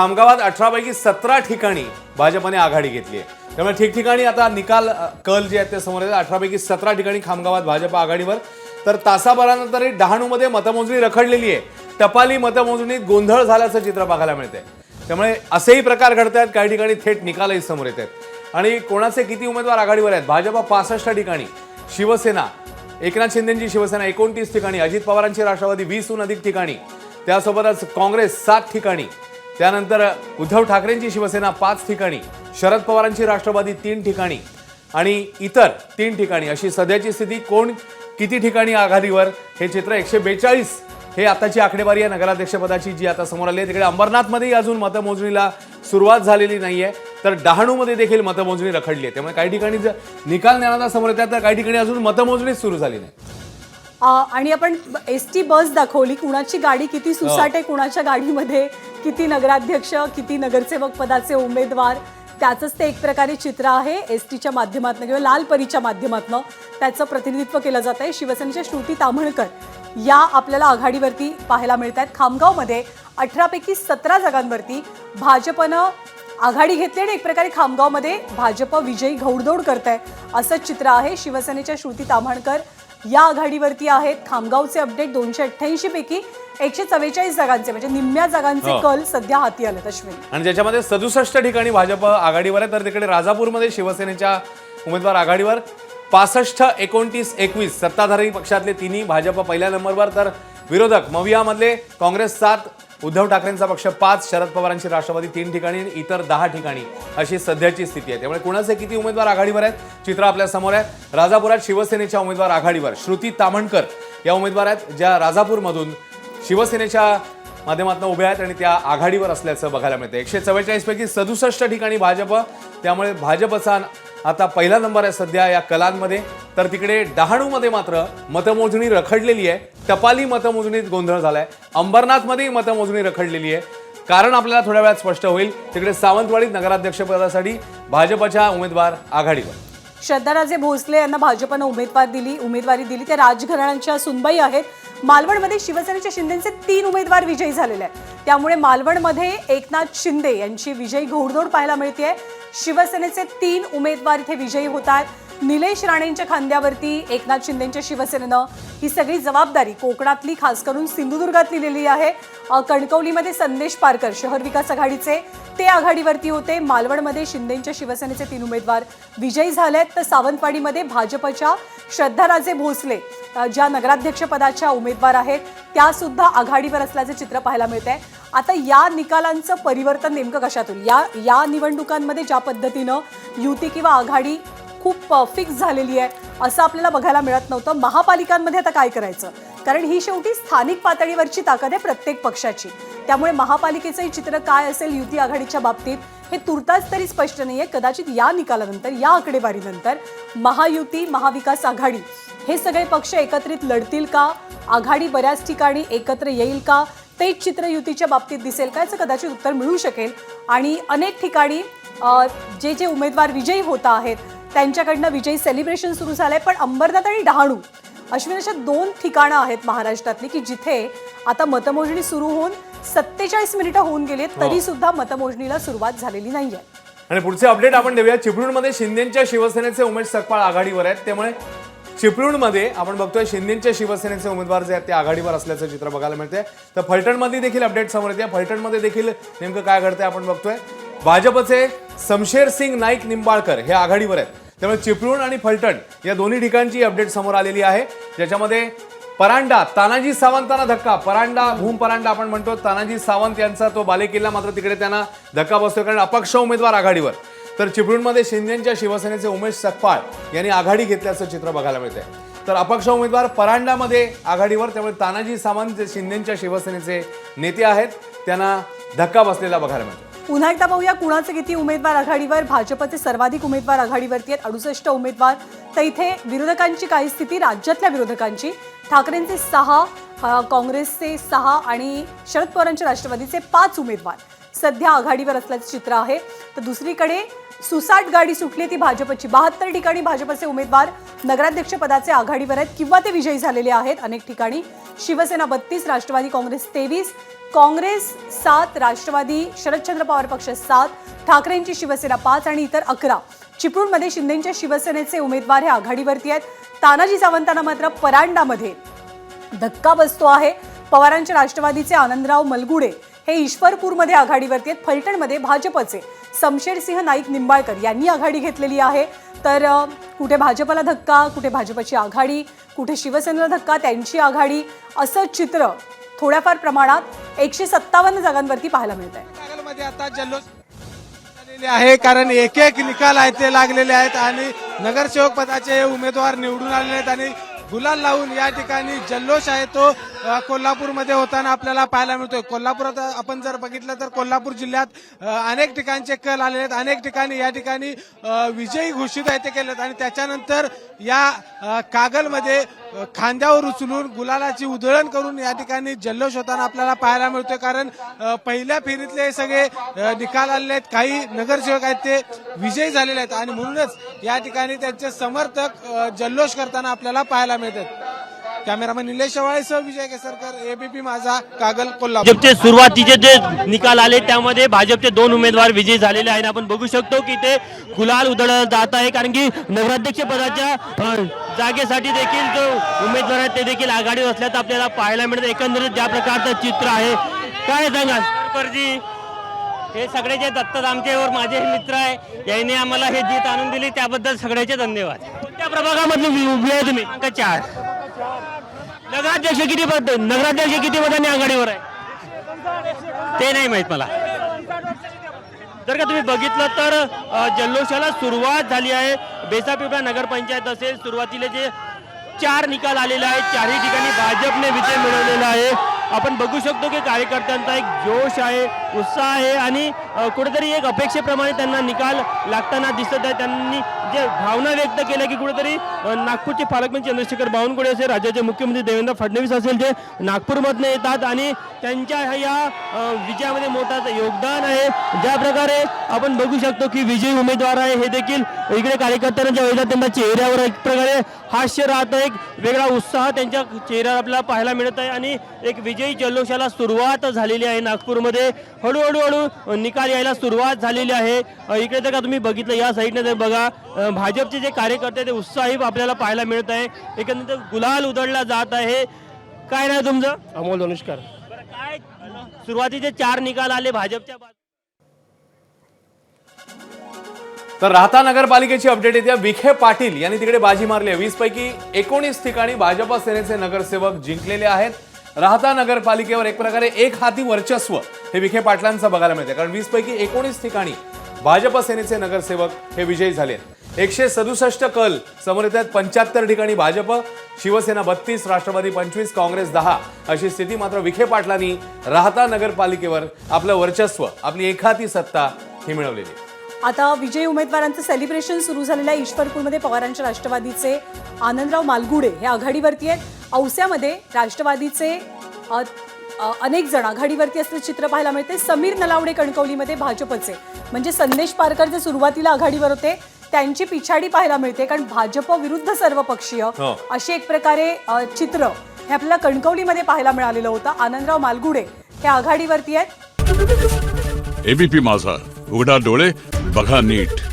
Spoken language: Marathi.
खामगावात अठरापैकी सतरा ठिकाणी भाजपाने आघाडी घेतली आहे. त्यामुळे ठिकठिकाणी आता निकाल कल जे आहेत ते समोर येतात. अठरापैकी सतरा ठिकाणी खामगावात भाजप आघाडीवर. तर तासाभरानंतर डहाणूमध्ये मतमोजणी रखडलेली आहे. टपाली मतमोजणीत गोंधळ झाल्याचं चित्र बघायला मिळते त्यामुळे असेही प्रकार घडत आहेत. काही ठिकाणी थेट निकालही समोर येत आहेत. आणि कोणाचे किती उमेदवार आघाडीवर आहेत? भाजपा पासष्ट ठिकाणी. शिवसेना एकनाथ शिंदेची शिवसेना एकोणतीस ठिकाणी. अजित पवारांची राष्ट्रवादी वीसहून अधिक ठिकाणी. त्यासोबतच काँग्रेस सात ठिकाणी. त्यानंतर उद्धव ठाकरेंची शिवसेना पाच ठिकाणी शरद पवारांची राष्ट्रवादी तीन ठिकाणी आणि इतर तीन ठिकाणी. अशी सध्याची स्थिती कोण किती ठिकाणी आघाडीवर हे चित्र एकशे बेचाळीस हे आताची आकडेवारी आहे नगराध्यक्षपदाची जी आता समोर आली आहे. तिकडे अंबरनाथमध्येही अजून मतमोजणीला सुरुवात झालेली नाही आहे तर डहाणूमध्ये देखील मतमोजणी रखडली आहे. त्यामुळे काही ठिकाणी जर निकाल ज्ञानाला समोर येतात तर काही ठिकाणी अजून मतमोजणीच सुरू झाली नाही. आणि आपण एस टी बस दाखवली कुणाची गाडी किती सुसाट आहे कुणाच्या गाडीमध्ये किती नगराध्यक्ष किती नगरसेवक पदाचे उमेदवार त्याचंच ते एक प्रकारे चित्र आहे एस टीच्या माध्यमातून किंवा लाल परीच्या माध्यमातून. त्याचं प्रतिनिधित्व केलं जात आहे शिवसेनेच्या श्रुती ताम्हणकर या आपल्याला आघाडीवरती पाहायला मिळत आहेत खामगावमध्ये अठरापैकी सतरा जागांवरती भाजपनं आघाडी घेतली आणि एक प्रकारे खामगावमध्ये भाजप विजयी घौडदौड करत आहे असं चित्र आहे. शिवसेनेच्या श्रुती ताम्हणकर या आघाडीवरती आहेत. खामगावचे अपडेट दोनशे अठ्ठ्याऐंशी पैकी एकशे चव्वेचाळीस जागांचे म्हणजे निम्म्या जागांचे. कल सध्या हाती आलेत अश्विन. आणि ज्याच्यामध्ये सदुसष्ट ठिकाणी भाजप आघाडीवर आहे तर तिकडे राजापूरमध्ये शिवसेनेच्या उमेदवार आघाडीवर. पासष्ट एकोणतीस एकवीस सत्ताधारी पक्षातले तिन्ही भाजप पहिल्या नंबरवर तर विरोधक मवियामधले काँग्रेस सात उद्धव ठाकरेंचा पक्ष पाच शरद पवारांची राष्ट्रवादी तीन ठिकाणी आणि इतर दहा ठिकाणी अशी सध्याची स्थिती आहे. त्यामुळे कुणाचे किती उमेदवार आघाडीवर आहेत? चित्र आपल्यासमोर आहे. राजापुरात शिवसेनेच्या उमेदवार आघाडीवर. श्रुती तामणकर या उमेदवार आहेत ज्या राजापूरमधून शिवसेनेच्या माध्यमातून उभ्या आहेत आणि त्या आघाडीवर असल्याचं बघायला मिळतं एकशे चव्वेचाळीसपैकी सदुसष्ट ठिकाणी भाजप. त्यामुळे भाजपचा आता पहिला नंबर आहे सध्या या कलांमध्ये. तर तिकडे डहाणूमध्ये मात्र मतमोजणी रखडलेली आहे. टपाली मतमोजणीत गोंधळ झालाय. अंबरनाथमध्येही मतमोजणी रखडलेली आहे. कारण आपल्याला थोड्या वेळात स्पष्ट होईल तिकडे सावंतवाडीत नगराध्यक्षपदासाठी भाजपच्या उमेदवार आघाडीवर. श्रद्धाराजे भोसले यांना भाजपनं उमेदवार दिली उमेदवारी दिली. त्या राजघराण्यांच्या सुनबाई आहेत. मालवणमध्ये शिवसेनेच्या शिंदेचे तीन उमेदवार विजयी झालेले आहेत. त्यामुळे मालवणमध्ये एकनाथ शिंदे यांची विजयी घोडदौड पाहायला मिळते शिवसेनेचे तीन उमेदवार इथे विजयी होत आहेत. निलेश राणेंच्या खांद्यावरती एकनाथ शिंदेच्या शिवसेनेनं ही सगळी जबाबदारी कोकणातली खास करून सिंधुदुर्गात लिहिलेली आहे. कणकवलीमध्ये संदेश पारकर शहर विकास आघाडीचे. ते आघाडीवरती होते. मालवणमध्ये शिंदेच्या शिवसेनेचे तीन उमेदवार विजयी झाले आहेत तर सावंतवाडीमध्ये भाजपच्या श्रद्धाराजे भोसले ज्या नगराध्यक्षपदाच्या उमेदवार आहेत त्यासुद्धा आघाडीवर असल्याचे चित्र पाहायला मिळते आता या निकालांचं परिवर्तन नेमकं कशातून? या या निवडणुकांमध्ये ज्या पद्धतीनं युती किंवा आघाडी खूप फिक्स झालेली आहे असं आपल्याला बघायला मिळत नव्हतं. महापालिकांमध्ये आता काय करायचं? कारण ही शेवटी स्थानिक पातळीवरची ताकद आहे प्रत्येक पक्षाची. त्यामुळे महापालिकेचंही चित्र काय असेल युती आघाडीच्या बाबतीत हे तुर्तास तरी स्पष्ट नाही आहे कदाचित या निकालानंतर या आकडेवारीनंतर महायुती महाविकास आघाडी हे सगळे पक्ष एकत्रित लढतील का? आघाडी बऱ्याच ठिकाणी एकत्र येईल का? तेच चित्र युतीच्या बाबतीत दिसेल का? याचं कदाचित उत्तर मिळू शकेल. आणि अनेक ठिकाणी जे जे उमेदवार विजयी होत आहेत त्यांच्याकडनं विजयी सेलिब्रेशन सुरू झालंय. पण अंबरनाथ आणि डहाणू अश्विन अशा दोन ठिकाणं आहेत महाराष्ट्रातली की जिथे आता मतमोजणी सुरू होऊन सत्तेचाळीस मिनिटं होऊन गेली आहेत, तरी सुद्धा मतमोजणीला सुरुवात झालेली नाहीये. आणि पुढचे अपडेट आपण देऊया चिपळूणमध्ये शिंदेच्या शिवसेनेचे उमेश सकपाळ आघाडीवर आहेत. त्यामुळे चिपळूणमध्ये आपण बघतोय शिंदेच्या शिवसेनेचे उमेदवार जे आहेत ते आघाडीवर असल्याचं चित्र बघायला मिळते तर फलटणमध्ये देखील अपडेट समोर येते. फलटणमध्ये देखील नेमकं काय घडतंय आपण बघतोय. भाजपचे समशेर सिंग नाईक निंबाळकर हे आघाडीवर आहेत. त्यामुळे चिपळूण आणि फलटण या दोन्ही ठिकाणची अपडेट समोर आलेली आहे. ज्याच्यामध्ये परांडा तानाजी सावंतांना धक्का. परांडा भूम परांडा आपण म्हणतो. तानाजी सावंत यांचा तो बालेकिल्ला मात्र तिकडे त्यांना धक्का बसतोय. कारण अपक्ष उमेदवार आघाडीवर. तर चिपळूणमध्ये शिंदेच्या शिवसेनेचे उमेश सकपाळ यांनी आघाडी घेतल्याचं चित्र बघायला मिळतंय. तर अपक्ष उमेदवार परांडामध्ये आघाडीवर त्यामुळे तानाजी सावंत जे शिंदेच्या शिवसेनेचे नेते आहेत त्यांना धक्का बसलेला बघायला मिळतो पुन्हा एकदा पाहूया कुणाचे किती उमेदवार आघाडीवर. भाजपचे सर्वाधिक उमेदवार आघाडीवरती आहेत अडुसष्ट उमेदवार. तर इथे विरोधकांची काही स्थिती? राज्यातल्या विरोधकांची. ठाकरेंचे सहा काँग्रेसचे सहा आणि शरद पवारांचे राष्ट्रवादीचे पाच उमेदवार सध्या आघाडीवर असल्याचं चित्र आहे. तर दुसरीकडे सुसाट गाडी सुटली ती भाजपची. बहात्तर ठिकाणी भाजपचे उमेदवार नगराध्यक्ष पदाचे आघाडीवर आहेत किंवा ते विजयी झालेले आहेत. अनेक ठिकाणी शिवसेना बत्तीस राष्ट्रवादी काँग्रेस तेवीस काँग्रेस सात राष्ट्रवादी शरदचंद्र पवार पक्ष सात ठाकरेंची शिवसेना पाच आणि इतर अकरा. चिपळूणमध्ये शिंदेच्या शिवसेनेचे उमेदवार हे आघाडीवरती आहेत. तानाजी सावंतांना मात्र परांडामध्ये धक्का बसतो आहे. पवारांच्या राष्ट्रवादीचे आनंदराव मलगुडे हे ईश्वरपूरमध्ये आघाडीवरती आहेत. फलटणमध्ये भाजपचे. समशेरसिंह नाईक निंबाळकर यांनी आघाडी घेतलेली आहे. तर कुठे भाजपला धक्का कुठे भाजपची आघाडी कुठे शिवसेनेला धक्का त्यांची आघाडी असं चित्र थोड्याफार प्रमाणात एकशे सत्तावन्न जागांवरती पाहायला मिळत आहे आता आहे कारण एक एक निकाल आहेत ते लागलेले आहेत आणि नगरसेवक पदाचे उमेदवार निवडून आलेले आहेत आणि गुलाल लावून या ठिकाणी जल्लोष आहे तो कोल्हापूरमध्ये होताना आपल्याला पाहायला मिळतोय. कोल्हापुरात आपण जर बघितलं तर कोल्हापूर जिल्ह्यात अनेक ठिकाणचे कल आलेले आहेत. अनेक ठिकाणी या ठिकाणी विजयी घोषित आहे ते केलेत. आणि त्याच्यानंतर या कागलमध्ये खांद्यावर उचलून गुलालाची उधळण करून या ठिकाणी जल्लोष होताना आपल्याला पाहायला मिळतोय. कारण पहिल्या फेरीतले हे सगळे निकाल आलेले आहेत. काही नगरसेवक आहेत ते विजयी झालेले आहेत. आणि म्हणूनच या ठिकाणी त्यांचे समर्थक जल्लोष करताना आपल्याला पाहायला मिळतात. कॅमेरामॅन निलेश शेवाळेसह विजय केसरकर एबीपी माझा कागल कोल्हापूर. भाजपचे सुरुवातीचे जे निकाल आले त्यामध्ये भाजपचे दोन उमेदवार विजयी झालेले आहेत. आपण बघू शकतो की ते गुलाल उधळलं जात आहे कारण की नगराध्यक्ष पदाच्या अ, जागेसाठी देखील जो उमेदवार आहेत ते देखील आघाडीवर असल्याचं आपल्याला पाहायला मिळतं. एकंदरीत ज्या प्रकारचं चित्र आहे काय सांगाल? परजी हे सगळे जे दत्तच आमच्यावर माझे मित्र आहे यांनी आम्हाला हे जीत आणून दिली त्याबद्दल सगळ्याचे धन्यवाद. कोणत्या प्रभागामधून उभे आहे तुम्ही? चार. नगराध्यक्ष किती पद नगराध्यक्ष किती पदांनी आघाडीवर आहे? ते नाही माहीत मला. जर का तुम्ही बघितलं तर जल्लोषाला सुरुवात झाली आहे. बेसापिपळा नगरपंचायत असेल सुरुवातीला जे चार निकाल आलेले आहेत चारही ठिकाणी भाजपने विजय मिळवलेला आहे. आपण बघू शकतो की कार्यकर्त्यांचा एक जोश आहे. उत्साह आहे आणि कुठेतरी एक अपेक्षेप्रमाणे त्यांना निकाल लागताना दिसत आहे. त्यांनी जे भावना व्यक्त केल्या की कुठेतरी नागपूरचे पालकमंत्री चंद्रशेखर बावनकुळे असेल राज्याचे मुख्यमंत्री देवेंद्र फडणवीस असेल जे नागपूरमधनं येतात आणि त्यांच्या ह्या- या विजयामध्ये मोठं योगदान आहे. ज्या प्रकारे आपण बघू शकतो की विजयी उमेदवार आहे हे देखील इकडे कार्यकर्त्यांच्या वेळेला त्यांना चेहऱ्यावर एक प्रकारे हास्य राहतं एक वेगळा उत्साह त्यांच्या चेहऱ्यावर आपल्याला पाहायला मिळत आहे आणि एक विजयी जल्लोषाला सुरुवात झालेली आहे नागपूरमध्ये. हळूहळू हळू निकाल यायला सुरुवात झालेली आहे. इकडे जर का तुम्ही बघितलं या साईडने जर बघा भाजपचे जे कार्यकर्ते ते उत्साही आपल्याला पाहायला मिळत आहे. एकंदरीत गुलाल उधळला जात आहे. काय नाही तुमचं? अमोल धनुष्कर. काय सुरुवातीचे चार निकाल आले भाजपच्या. तर राहता नगरपालिकेची अपडेट येते. विखे पाटील यांनी तिकडे बाजी मारली आहे. वीस पैकी एकोणीस ठिकाणी भाजपा सेनेचे नगरसेवक जिंकलेले आहेत. राहता नगरपालिकेवर एक प्रकारे एक हाती वर्चस्व हे विखे पाटलांचं बघायला मिळते कारण वीस पैकी एकोणीस ठिकाणी भाजप सेनेचे नगरसेवक हे विजयी झाले एकशे सदुसष्ट कल समोर येत पंच्याहत्तर ठिकाणी भाजप शिवसेना बत्तीस राष्ट्रवादी पंचवीस काँग्रेस दहा अशी स्थिती मात्र विखे पाटलांनी राहता नगरपालिकेवर आपलं वर्चस्व आपली एकहाती सत्ता ही मिळवलेली आहे. आता विजयी उमेदवारांचं सेलिब्रेशन सुरू झालेलं आहे. ईश्वरपूरमध्ये पवारांच्या राष्ट्रवादीचे आनंदराव मालगुडे हे आघाडीवरती आहेत. औस्यामध्ये राष्ट्रवादीचे अनेक जण आघाडीवरती असलेले चित्र पाहायला मिळते. समीर नलावडे कणकवलीमध्ये भाजपचे. म्हणजे संदेश पारकर जे सुरुवातीला आघाडीवर होते त्यांची पिछाडी पाहायला मिळते. कारण भाजप विरुद्ध सर्वपक्षीय हो. अशी एक प्रकारे चित्र हे आपल्याला कणकवलीमध्ये पाहायला मिळालेलं होतं. आनंदराव मालगुडे हे आघाडीवरती आहेत. एबीपी माझा. उघडा डोळे बघा नीट.